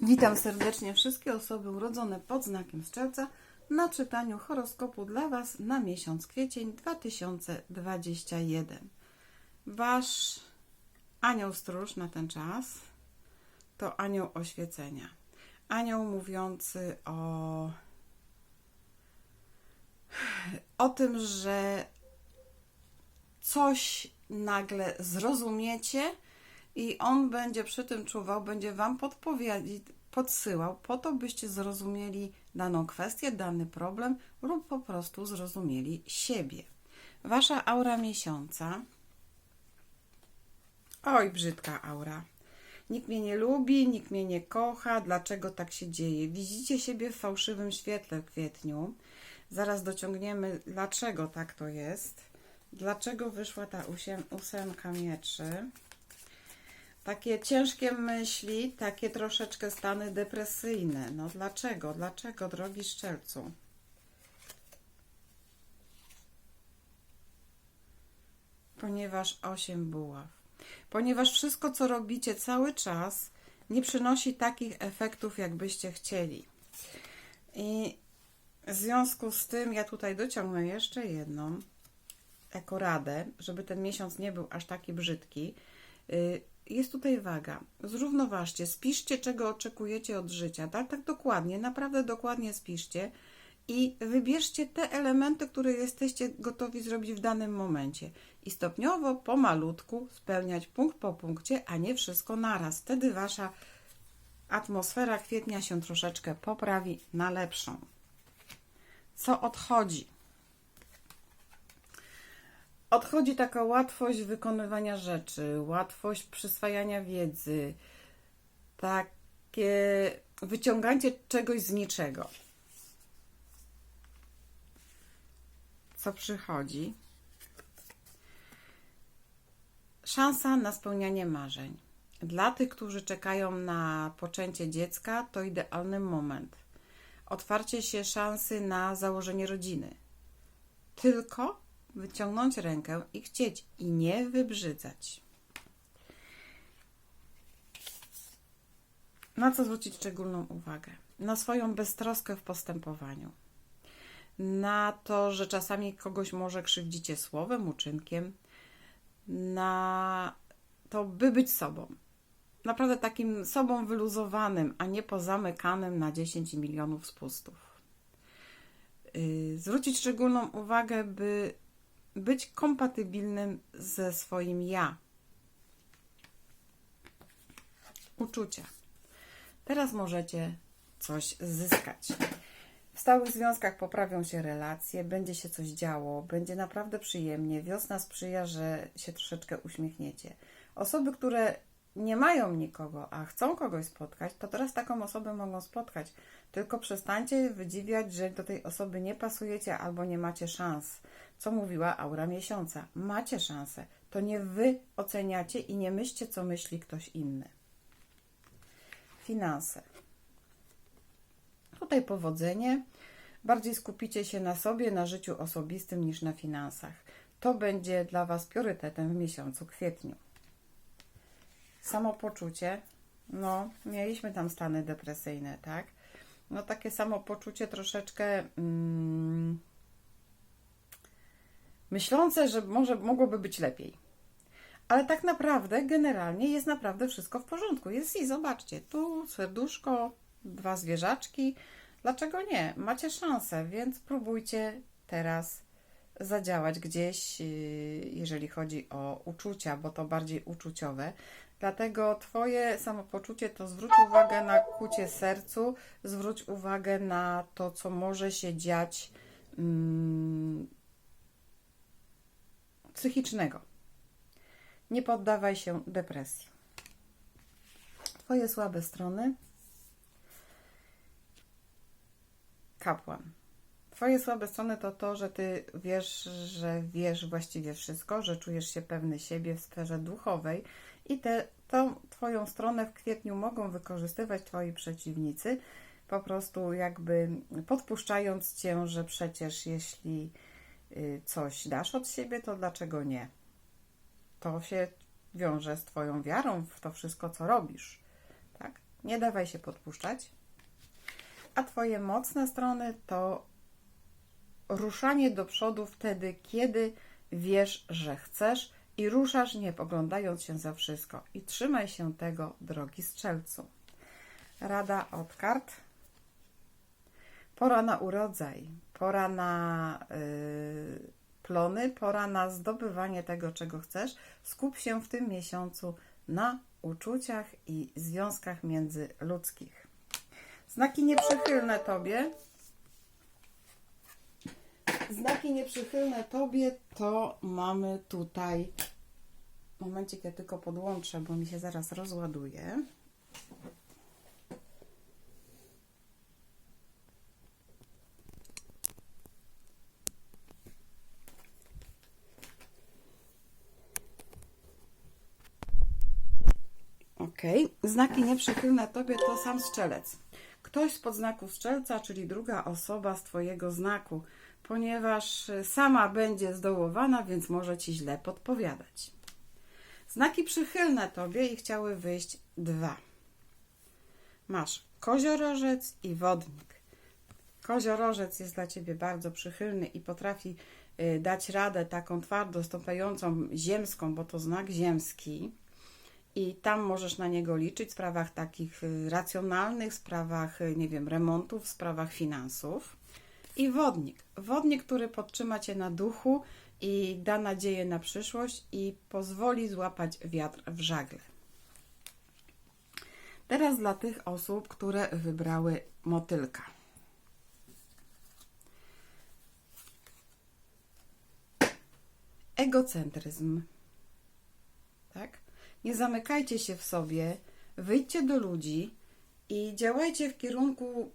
Witam serdecznie wszystkie osoby urodzone pod znakiem Strzelca na czytaniu horoskopu dla Was na miesiąc kwiecień 2021. Wasz anioł stróż na ten czas to anioł oświecenia. Anioł mówiący o, o tym, że coś nagle zrozumiecie i on będzie przy tym czuwał, będzie Wam podpowiadać, podsyłał po to, byście zrozumieli daną kwestię, dany problem lub po prostu zrozumieli siebie. Wasza aura miesiąca. Oj, brzydka aura. Nikt mnie nie lubi, nikt mnie nie kocha. Dlaczego tak się dzieje? Widzicie siebie w fałszywym świetle w kwietniu. Zaraz dociągniemy, dlaczego tak to jest. Dlaczego wyszła ta ósemka mieczy takie ciężkie myśli, takie troszeczkę stany depresyjne. No dlaczego? Dlaczego, drogi szczelcu? Ponieważ osiem buław. Ponieważ wszystko, co robicie cały czas, nie przynosi takich efektów, jakbyście chcieli. I w związku z tym, ja tutaj dociągnę jeszcze jedną jako radę, żeby ten miesiąc nie był aż taki brzydki. Jest tutaj waga. Zrównoważcie, spiszcie, czego oczekujecie od życia. Tak, tak dokładnie, naprawdę dokładnie spiszcie i wybierzcie te elementy, które jesteście gotowi zrobić w danym momencie. I stopniowo, pomalutku spełniać punkt po punkcie, a nie wszystko naraz. Wtedy wasza atmosfera kwietnia się troszeczkę poprawi na lepszą. Co odchodzi? Odchodzi taka łatwość wykonywania rzeczy, łatwość przyswajania wiedzy, takie wyciąganie czegoś z niczego. Co przychodzi? Szansa na spełnianie marzeń. Dla tych, którzy czekają na poczęcie dziecka, to idealny moment. Otwarcie się szansy na założenie rodziny. Tylko wyciągnąć rękę i chcieć, i nie wybrzydzać. Na co zwrócić szczególną uwagę? Na swoją beztroskę w postępowaniu. Na to, że czasami kogoś może krzywdzicie słowem, uczynkiem. Na to, by być sobą. Naprawdę takim sobą wyluzowanym, a nie pozamykanym na 10 milionów spustów. Yy, zwrócić szczególną uwagę, by być kompatybilnym ze swoim ja. Uczucia. Teraz możecie coś zyskać. W stałych związkach poprawią się relacje, będzie się coś działo, będzie naprawdę przyjemnie. Wiosna sprzyja, że się troszeczkę uśmiechniecie. Osoby, które nie mają nikogo, a chcą kogoś spotkać, to teraz taką osobę mogą spotkać. Tylko przestańcie wydziwiać, że do tej osoby nie pasujecie albo nie macie szans. Co mówiła aura miesiąca? Macie szansę. To nie wy oceniacie i nie myślcie, co myśli ktoś inny. Finanse. Tutaj powodzenie. Bardziej skupicie się na sobie, na życiu osobistym niż na finansach. To będzie dla Was priorytetem w miesiącu kwietniu samopoczucie, no, mieliśmy tam stany depresyjne, tak? No, takie samopoczucie troszeczkę mm, myślące, że może mogłoby być lepiej. Ale tak naprawdę, generalnie jest naprawdę wszystko w porządku. Jest i zobaczcie, tu serduszko, dwa zwierzaczki. Dlaczego nie? Macie szansę, więc próbujcie teraz zadziałać gdzieś, y, jeżeli chodzi o uczucia, bo to bardziej uczuciowe. Dlatego Twoje samopoczucie to zwróć uwagę na kucie sercu, zwróć uwagę na to, co może się dziać hmm, psychicznego. Nie poddawaj się depresji. Twoje słabe strony. Kapłan. Twoje słabe strony to to, że ty wiesz, że wiesz właściwie wszystko, że czujesz się pewny siebie w sferze duchowej i te, tą Twoją stronę w kwietniu mogą wykorzystywać Twoi przeciwnicy, po prostu jakby podpuszczając Cię, że przecież jeśli y, coś dasz od siebie, to dlaczego nie? To się wiąże z Twoją wiarą w to wszystko, co robisz. Tak? Nie dawaj się podpuszczać. A Twoje mocne strony to ruszanie do przodu wtedy, kiedy wiesz, że chcesz i ruszasz, nie poglądając się za wszystko. I trzymaj się tego, drogi strzelcu. Rada od kart. Pora na urodzaj, pora na yy, plony, pora na zdobywanie tego, czego chcesz. Skup się w tym miesiącu na uczuciach i związkach międzyludzkich. Znaki nieprzychylne Tobie. Znaki nieprzychylne Tobie to mamy tutaj. Momencik, ja tylko podłączę, bo mi się zaraz rozładuje. Ok, znaki nieprzychylne Tobie to sam strzelec. Ktoś z podznaku strzelca, czyli druga osoba z Twojego znaku, ponieważ sama będzie zdołowana, więc może Ci źle podpowiadać. Znaki przychylne Tobie i chciały wyjść dwa. Masz koziorożec i wodnik. Koziorożec jest dla Ciebie bardzo przychylny i potrafi y, dać radę taką twardo stąpającą ziemską, bo to znak ziemski i tam możesz na niego liczyć w sprawach takich y, racjonalnych, w sprawach, y, nie wiem, remontów, w sprawach finansów. I wodnik. Wodnik, który podtrzyma Cię na duchu i da nadzieję na przyszłość i pozwoli złapać wiatr w żagle. Teraz dla tych osób, które wybrały motylka. Egocentryzm. Tak? Nie zamykajcie się w sobie, wyjdźcie do ludzi i działajcie w kierunku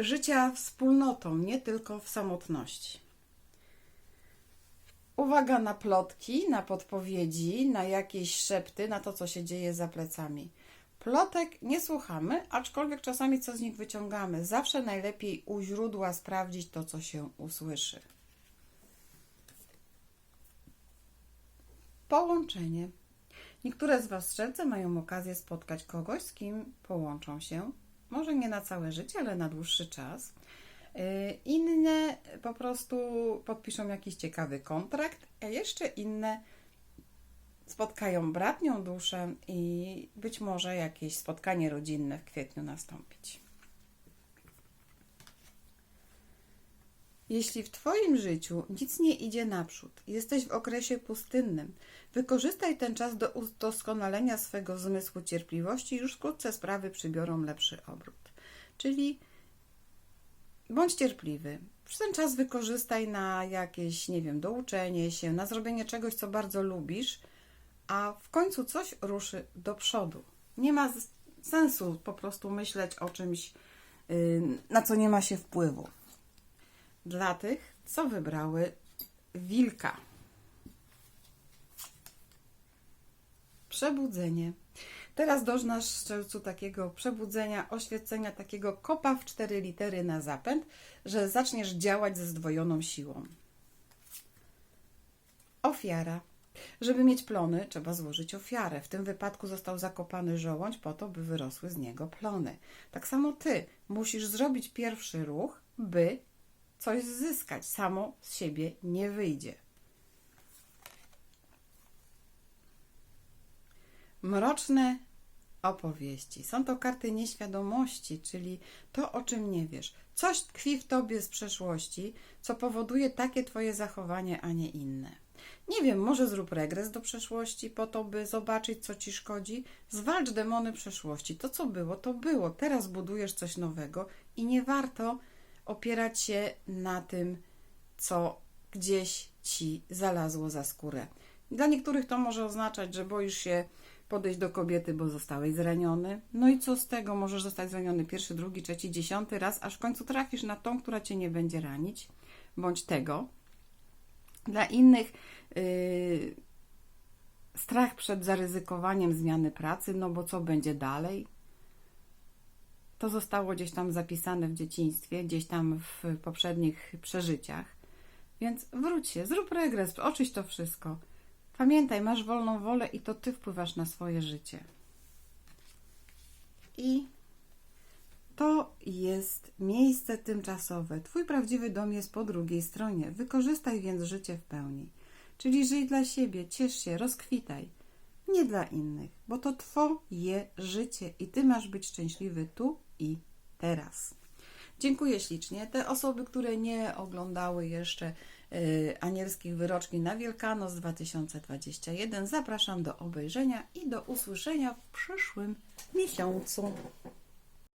życia wspólnotą, nie tylko w samotności. Uwaga na plotki, na podpowiedzi, na jakieś szepty, na to, co się dzieje za plecami. Plotek nie słuchamy, aczkolwiek czasami co z nich wyciągamy. Zawsze najlepiej u źródła sprawdzić to, co się usłyszy. Połączenie. Niektóre z Was strzelce mają okazję spotkać kogoś, z kim połączą się. Może nie na całe życie, ale na dłuższy czas. Yy, Inne po prostu podpiszą jakiś ciekawy kontrakt, a jeszcze inne spotkają bratnią duszę i być może jakieś spotkanie rodzinne w kwietniu nastąpić. Jeśli w Twoim życiu nic nie idzie naprzód, jesteś w okresie pustynnym, wykorzystaj ten czas do udoskonalenia swego zmysłu cierpliwości już wkrótce sprawy przybiorą lepszy obrót. Czyli bądź cierpliwy. Ten czas wykorzystaj na jakieś, nie wiem, douczenie się, na zrobienie czegoś, co bardzo lubisz, a w końcu coś ruszy do przodu. Nie ma sensu po prostu myśleć o czymś, yy, na co nie ma się wpływu dla tych, co wybrały wilka. Przebudzenie. Teraz doznasz strzelcu takiego przebudzenia, oświecenia, takiego kopa w cztery litery na zapęd, że zaczniesz działać ze zdwojoną siłą. Ofiara. Żeby mieć plony, trzeba złożyć ofiarę. W tym wypadku został zakopany żołądź po to, by wyrosły z niego plony. Tak samo ty musisz zrobić pierwszy ruch, by coś zyskać. Samo z siebie nie wyjdzie. Mroczne opowieści. Są to karty nieświadomości, czyli to, o czym nie wiesz. Coś tkwi w tobie z przeszłości, co powoduje takie twoje zachowanie, a nie inne. Nie wiem, może zrób regres do przeszłości po to, by zobaczyć, co ci szkodzi. Zwalcz demony przeszłości. To, co było, to było. Teraz budujesz coś nowego i nie warto opierać się na tym, co gdzieś ci zalazło za skórę. Dla niektórych to może oznaczać, że boisz się podejść do kobiety, bo zostałeś zraniony. No i co z tego? Możesz zostać zraniony pierwszy, drugi, trzeci, dziesiąty raz, aż w końcu trafisz na tą, która cię nie będzie ranić, bądź tego. Dla innych yy, strach przed zaryzykowaniem zmiany pracy, no bo co będzie dalej? To zostało gdzieś tam zapisane w dzieciństwie, gdzieś tam w poprzednich przeżyciach. Więc wróć się, zrób regres, oczyść to wszystko. Pamiętaj, masz wolną wolę i to ty wpływasz na swoje życie. i to jest miejsce tymczasowe. Twój prawdziwy dom jest po drugiej stronie. Wykorzystaj więc życie w pełni. Czyli żyj dla siebie, ciesz się, rozkwitaj. Nie dla innych, bo to Twoje życie i Ty masz być szczęśliwy tu i teraz. Dziękuję ślicznie. Te osoby, które nie oglądały jeszcze y, anielskich wyroczni na Wielkanoc 2021, zapraszam do obejrzenia i do usłyszenia w przyszłym miesiącu.